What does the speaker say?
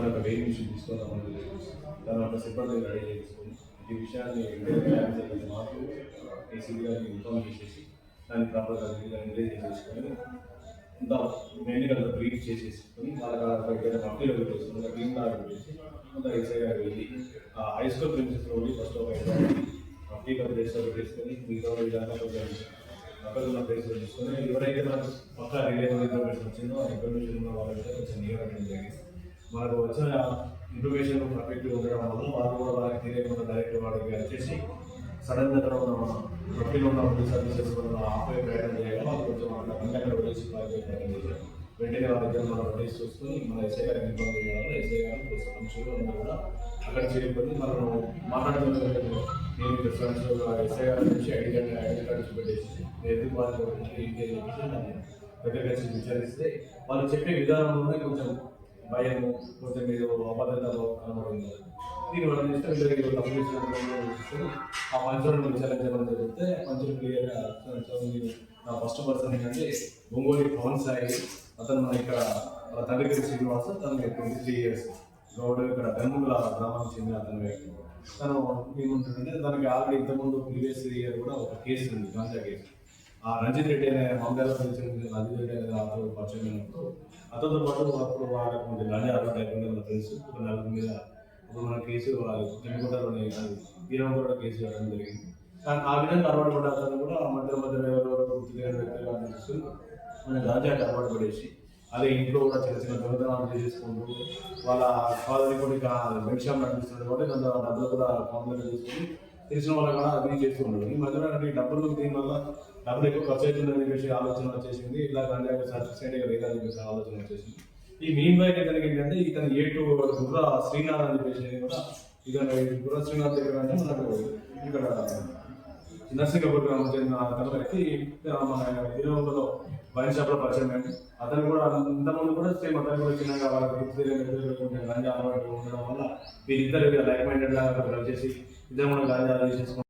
దాని ఒక వెయిట్ తీసుకుందాం తీసుకుందామని దాని యొక్క సిబ్బంది రెడీ చేసుకుని ఈ విషయాన్ని మాకు ఏసీబీ గారిని ఇన్ఫార్మ్ చేసేసి దాన్ని ప్రాపర్గా రిలీజ్ చేసేసుకొని ఇంత ఎన్నికల బ్రీఫ్ చేసేసుకొని వాళ్ళ దగ్గర కంపెనీలో పెట్టేసుకుని ఒక టీమ్ లాగా పెట్టేసి అంత ఎస్ఐ గారు వెళ్ళి ఆ హై స్కూల్ ప్రిన్సెస్లో ఉండి ఫస్ట్ ఒక కంపెనీలో ప్లేస్లో పెట్టేసుకొని మిగతా విధానం కొంచెం అక్కడ ఉన్న ప్లేస్లో తీసుకొని ఎవరైతే మనకు పక్క రిలేషన్ ఇన్ఫర్మేషన్ వచ్చిందో ఆ ఇన్ఫర్మేషన్ ఉన్న వాళ్ళైతే కొంచెం నియర్ అవ్వడం జరిగింది. మనకు వచ్చిన ఇన్ఫర్మేషన్ పర్ఫెక్ట్గా ఉండడం వల్ల వాళ్ళు కూడా వాళ్ళకి తెలియకుండా డైరెక్ట్ వాళ్ళకి వచ్చేసి సడన్గా తర్వాత ప్రొఫైల్ ఉన్న సర్వీసెస్ కూడా ఆపే ప్రయత్నం చేయడం వాళ్ళు కొంచెం వాళ్ళ వెంటనే వదిలేసి ప్రయత్నం చేయాలి వెంటనే వాళ్ళ దగ్గర మనం వదిలేసి చూసుకొని మన ఎస్ఐ గారికి ఇన్ఫార్మ్ చేయాలి. ఎస్ఐ గారు ప్లస్ అంశాలు ఉన్నా కూడా అక్కడ చేయకపోతే మనం మాట్లాడుతున్న నేను ప్రిఫరెన్స్ ఎస్ఐ గారి నుంచి ఐడి కార్డు ఐడి కార్డు చూపెట్టేసి ఎందుకు వాళ్ళు ఏంటి అని చెప్పి నన్ను దగ్గరికి వచ్చి విచారిస్తే వాళ్ళు చెప్పే విధానంలోనే కొంచెం భయము కొంచెం ఏదో అభద్రతలో కనబడింది దీని వల్ల చేస్తే వీళ్ళకి తప్పు చేసినట్టు ఆ పంచులను విచారించడం జరిగితే పంచులు క్లియర్గా నా ఫస్ట్ పర్సన్ ఏంటంటే ఒంగోలు పవన్ సాయి అతను మన ఇక్కడ వాళ్ళ తండ్రి గారి శ్రీనివాస్ తను ట్వంటీ త్రీ ఇయర్స్ గౌడ్ ఇక్కడ గన్ముల గ్రామానికి చెందిన అతను వ్యక్తి తను ఏముంటుందంటే తనకి ఆల్రెడీ ఇంతకుముందు ప్రీవియస్ ఇయర్ కూడా ఒక కేసు ఉంది గాంజా కేసు ఆ రంజిత్ రెడ్డి అనే మంగళ రంజిత్ రెడ్డి అనే అతను పరిచయం అయినప్పుడు అతనితో పాటు అప్పుడు వాళ్ళకి కొంచెం గాంజా అలవాటు అయిపోయింది తెలుసు. ఒక నెలల మీద అప్పుడు మన కేసు చెండుకుంటారు కూడా కేసు ఇవ్వడం జరిగింది. కానీ ఆ విధంగా అలవాటు పడ్డ అతను కూడా మధ్య మధ్య ఎవరెవరో గుర్తు తెలియని వ్యక్తులు అని మన గాంజాకి అలవాటు పడేసి అదే ఇంట్లో కూడా చిన్న చిన్న దొంగతనాలు చేసుకుంటూ వాళ్ళ ఫాదర్ కూడా మెడిషాప్ నడిపిస్తున్నాడు కాబట్టి దాంట్లో డబ్బులు కూడా కాంప్లైంట్ చేసుకుని తెలిసిన వాళ్ళు కూడా అది చేస్తూ ఈ మధ్యలో అంటే ఈ డబ్బులు దీనివల్ల డబ్బులు ఎక్కువ ఖర్చు అవుతుందని చెప్పేసి ఆలోచన వచ్చేసింది ఇలా గాంజాకి సర్టిఫికేట్ లేదని చెప్పేసి ఆలోచన వచ్చేసింది ఈ మెయిన్ బైక్ ఇతనికి ఏంటంటే ఇతను ఏ టూ గుర్ర శ్రీనాథ్ అని చెప్పేసి కూడా ఇతను గుర్ర శ్రీనాథ్ దగ్గర అంటే మనకు ఇక్కడ నర్సింగపూర్ గ్రామం చెందిన అతను వ్యక్తి మన వినోదంలో వైన్ షాప్లో పరిచయం అయింది అతను కూడా ఇంతమంది కూడా సేమ్ అతను కూడా చిన్నగా వాళ్ళకి గుర్తు గాంజా అలవాటు ఉండడం వల్ల వీరిద్దరు లైక్ మైండెడ్ లాగా చేసి ఇద్దరు కూడా గాంజా చేసుకుంటారు